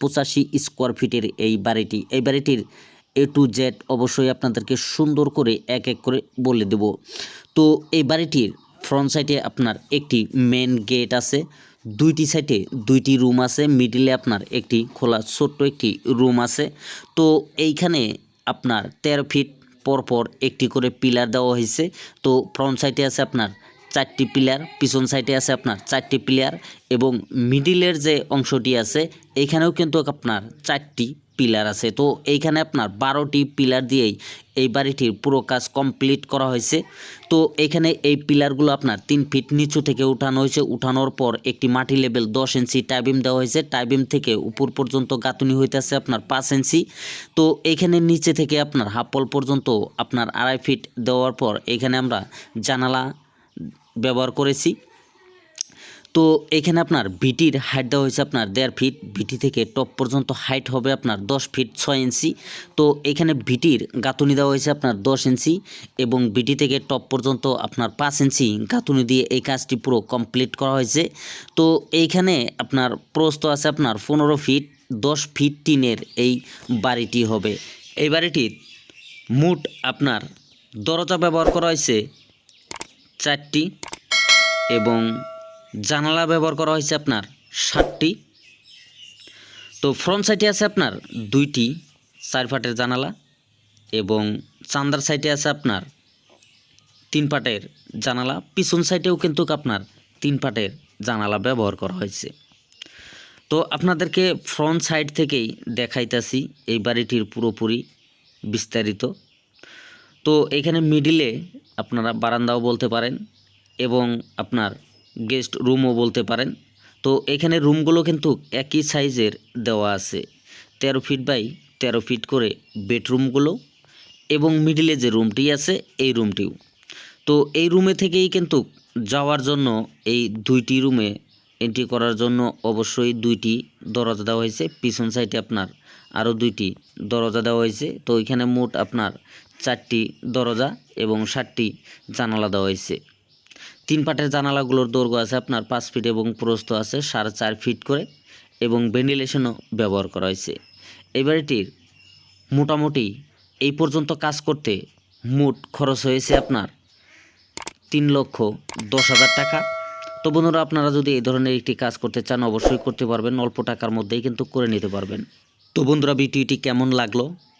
পঁচাশি স্কোয়ার ফিটের এই বাড়িটি। এই বাড়িটির এ টু জেড অবশ্যই আপনাদেরকে সুন্দর করে এক এক করে বলে দেব। তো এই বাড়িটির ফ্রন্ট সাইডে আপনার একটি মেন গেট আছে, দুইটি সাইডে দুইটি রুম আছে মিডিলে আপনার একটি খোলা ছোট্ট একটি রুম আছে। তো এইখানে আপনার তেরো ফিট পরপর একটি করে পিলার দেওয়া হয়েছে। তো ফ্রন্ট সাইডে আছে আপনার চারটি পিলার পিছন সাইডে আছে আপনার চারটি পিলার এবং মিডিলের যে অংশটি আছে এইখানেও কিন্তু আপনার চারটি পিলার আছে। তো এইখানে আপনার বারোটি পিলার দিয়েই এই বাড়িটির পুরো কাজ কমপ্লিট করা হয়েছে। তো এখানে এই পিলারগুলো আপনার তিন ফিট নিচু থেকে উঠানো হয়েছে। উঠানোর পর একটি মাটি লেভেল দশ ইঞ্চি টাইবিম দেওয়া হয়েছে। টাইবিম থেকে উপর পর্যন্ত গাঁথুনি হইতেছে আপনার পাঁচ ইঞ্চি তো এইখানে নিচে থেকে আপনার হাফল পর্যন্ত আপনার আড়াই ফিট দেওয়ার পর এখানে আমরা জানালা ব্যবহার করেছি। তো এখানে আপনার বিটির হাইট দেওয়া হয়েছে আপনার দেড় ফিট বিটি থেকে টপ পর্যন্ত হাইট হবে আপনার দশ ফিট ছয় ইঞ্চি তো এখানে বিটির গাঁথুনি দেওয়া হয়েছে আপনার দশ ইঞ্চি এবং বিটি থেকে টপ পর্যন্ত আপনার পাঁচ ইঞ্চি গাঁথুনি দিয়ে এই কাজটি পুরো কমপ্লিট করা হয়েছে। তো এইখানে আপনার প্রস্ত আছে আপনার পনেরো ফিট দশ ফিট টিনের এই বাড়িটি হবে। এই বাড়িটির মোট আপনার দরজা ব্যবহার করা হয়েছে চারটি এবং জানালা ব্যবহার করা হয়েছে আপনার ষাটটি তো ফ্রন্ট সাইডে আছে আপনার দুইটি চার ফাটের জানালা এবং চান্দার সাইডে আছে আপনার তিন পাটের জানালা। পিছন সাইডেও কিন্তু আপনার তিন পাটের জানালা ব্যবহার করা হয়েছে। তো আপনাদেরকে ফ্রন্ট সাইড থেকেই দেখাইতাছি এই বাড়িটির পুরোপুরি বিস্তারিত। তো এখানে মিডিলে আপনারা বারান্দাও বলতে পারেন এবং আপনার গেস্ট রুমও বলতে পারেন। তো এখানে রুমগুলো কিন্তু একই সাইজের দেওয়া আছে। তেরো ফিট বাই তেরো ফিট করে বেডরুমগুলো এবং মিডিলে যে রুমটি আছে, এই রুমটিও তো এই রুমে থেকেই কিন্তু যাওয়ার জন্য এই দুইটি রুমে এন্ট্রি করার জন্য অবশ্যই দুইটি দরজা দেওয়া হয়েছে। পিছন সাইডে আপনার আরও দুইটি দরজা দেওয়া হয়েছে। তো এখানে মোট আপনার চারটি দরজা এবং ষাটটি জানালা দেওয়া হয়েছে। তিন পাটের জানালাগুলোর দৈর্ঘ্য আছে আপনার পাঁচ ফিট এবং প্রস্থ আছে সাড়ে চার ফিট করে এবং ভেন্টিলেশনও ব্যবহার করা হয়েছে। এই বাড়িটির মোটামুটি এই পর্যন্ত কাজ করতে মোট খরচ হয়েছে আপনার তিন লক্ষ দশ হাজার টাকা। তো বন্ধুরা, আপনারা যদি এই ধরনের একটি কাজ করতে চান, অবশ্যই করতে পারবেন। অল্প টাকার মধ্যেই কিন্তু করে নিতে পারবেন। তো বন্ধুরা, ভিডিওটি কেমন লাগল?